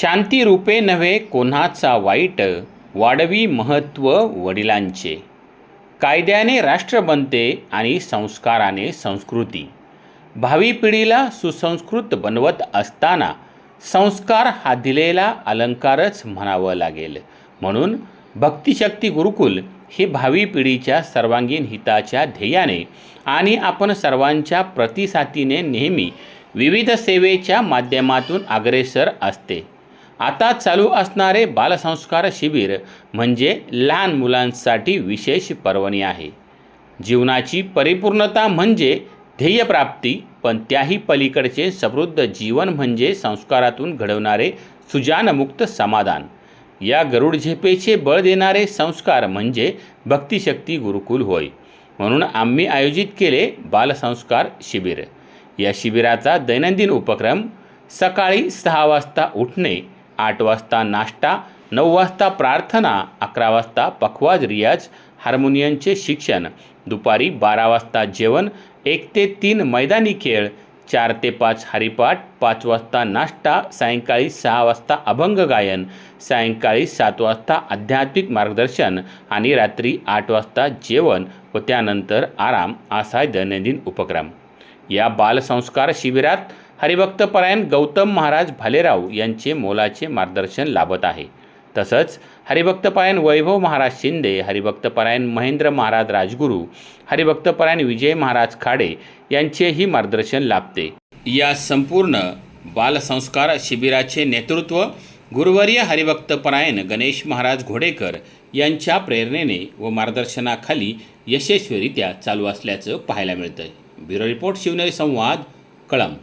शांतिरूपे नव्हे कोणाचा वाईट वाढवी महत्त्व वडिलांचे. कायद्याने राष्ट्र बनते आणि संस्काराने संस्कृती. भावी पिढीला सुसंस्कृत बनवत असताना संस्कार हा दिलेला अलंकारच म्हणावं लागेल. म्हणून भक्तिशक्ती गुरुकुल हे भावी पिढीच्या सर्वांगीण हिताच्या ध्येयाने आणि आपण सर्वांच्या प्रतिसातीने नेहमी विविध सेवेच्या माध्यमातून अग्रेसर असते. आता चालू असणारे बालसंस्कार शिबिर म्हणजे लहान मुलांसाठी विशेष पर्वणी आहे. जीवनाची परिपूर्णता म्हणजे ध्येयप्राप्ती पण त्याही पलीकडचे समृद्ध जीवन म्हणजे संस्कारातून घडवणारे सुजानमुक्त समाधान. या गरुड झेपेचे बळ देणारे संस्कार म्हणजे भक्तिशक्ती गुरुकुल होय. म्हणून आम्ही आयोजित केले बालसंस्कार शिबिर. या शिबिराचा दैनंदिन उपक्रम सकाळी सहा वाजता उठणे आठ वाजता नाश्ता नऊ वाजता प्रार्थना अकरा वाजता पखवाज रियाज हार्मोनियमचे शिक्षण दुपारी बारा वाजता जेवण एक ते तीन मैदानी खेळ चार ते पाच हरिपाठ पाच वाजता नाश्ता सायंकाळी सहा वाजता अभंग गायन सायंकाळी सात वाजता आध्यात्मिक मार्गदर्शन आणि रात्री आठ वाजता जेवण व त्यानंतर आराम असा दैनंदिन उपक्रम. या बालसंस्कार शिबिरात हरिभक्तपरायण गौतम महाराज भालेराव यांचे मोलाचे मार्गदर्शन लाभत आहे. तसंच हरिभक्तपरायण वैभव महाराज शिंदे हरिभक्तपरायण महेंद्र महाराज राजगुरू हरिभक्तपरायण विजय महाराज खाडे यांचेही मार्गदर्शन लाभते. या संपूर्ण बालसंस्कार शिबिराचे नेतृत्व गुरुवर्य हरिभक्तपरायण गणेश महाराज घोडेकर यांच्या प्रेरणेने व मार्गदर्शनाखाली यशस्वीरित्या चालू असल्याचं पाहायला मिळतं ब्युरो रिपोर्ट शिवनेरी संवाद कळंब.